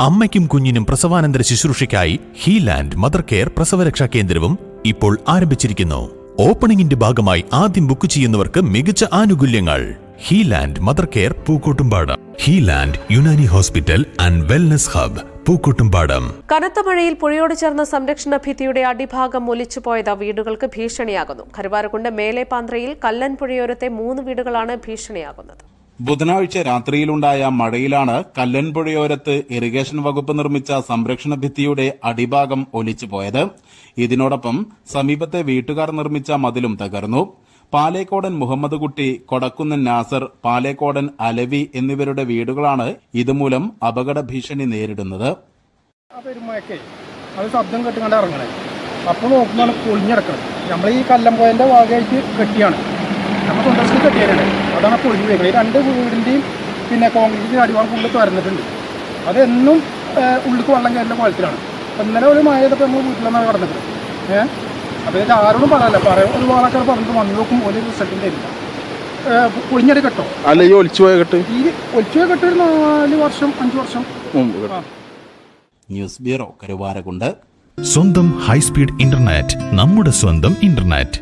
അമ്മയ്ക്കും കുഞ്ഞിനും പ്രസവാനന്തര ശുശ്രൂഷയ്ക്കായി ഹീലാൻഡ് mother care പ്രസവരക്ഷാ കേന്ദ്രവും ഇപ്പോൾ ആരംഭിച്ചിരിക്കുന്നു. ഓപ്പണിംഗിന്റെ ഭാഗമായി ആദ്യം ബുക്ക് ചെയ്യുന്നവർക്ക് മികച്ച ആനുകൂല്യങ്ങൾ. Highland mother care Pookkottumpadam. Highland Unani hospital and wellness hub Pookkottumpadam. കനത്ത മഴയിൽ പുഴയോട് ചേർന്ന സംരക്ഷണ ഭിത്തിയുടെ അടിഭാഗം ഒലിച്ചുപോയത് വീടുകൾക്ക് ഭീഷണിയാകുന്നു. കരുവാരക്കുണ്ട് മേലെ പാന്ത്രയിൽ കല്ലൻ പുഴയോരത്തെ മൂന്ന് വീടുകളാണ് ഭീഷണിയാകുന്നത്. ബുധനാഴ്ച രാത്രിയിലുണ്ടായ മഴയിലാണ് കല്ലൻപുഴയോരത്ത് ഇറിഗേഷൻ വകുപ്പ് നിർമ്മിച്ച സംരക്ഷണ ഭിത്തിയുടെ അടിഭാഗം ഒലിച്ചുപോയത് ഇതിനോടൊപ്പം സമീപത്തെ വീട്ടുകാർ നിർമ്മിച്ച മതിലും തകർന്നു. പാലേക്കോടൻ മുഹമ്മദ് കുട്ടി കൊടക്കുന്നൻ നാസർ പാലേക്കോടൻ അലവി എന്നിവരുടെ വീടുകളാണ് ഇതുമൂലം അപകട ഭീഷണി നേരിടുന്നത് അപ്പൊ നോക്കുമ്പോൾ പൊളിഞ്ഞിടക്കണം നമ്മൾ ഈ കല്ലംപോയന്റെ ഭാഗമായിട്ട് കെട്ടിയാണ് കെട്ടിയാണ് അതാണ് പൊളിഞ്ഞു പോയത് ഈ രണ്ട് വീടിന്റെയും പിന്നെ കോൺക്രീറ്റിന്റെ അടിവാൾ ഫുള്ള് തുറന്നിട്ടുണ്ട് അതെന്നും ഉള്ളിക്ക് വെള്ളം കയറുന്ന കുളത്തിലാണ്. അപ്പം ഇന്നലെ ഒരു മഴ ചെയ്തപ്പോൾ നമ്മൾ വീട്ടിലാണ് കിടന്നത് ഏഹ് അപ്പോൾ ഇത് ആരോടും പറയല്ല പറയാം ഒരു വാളൊക്കെ പറഞ്ഞിട്ട് വന്നു നോക്കും ഒരു റിസൾട്ടിന്റെ ഇല്ല പൊളിഞ്ഞടി കെട്ടോ. അല്ല ഈ ഒളിച്ചു പോയ കെട്ട്? ഈ ഒലിച്ചു കെട്ട് ഒരു നാല് വർഷം അഞ്ച് വർഷം. മുമ്പ് കെട്ട്. News bureau Karuvarakundu. സ്വന്തം ഹൈസ്പീഡ് ഇന്റർനെറ്റ് നമ്മുടെ സ്വന്തം ഇന്റർനെറ്റ്.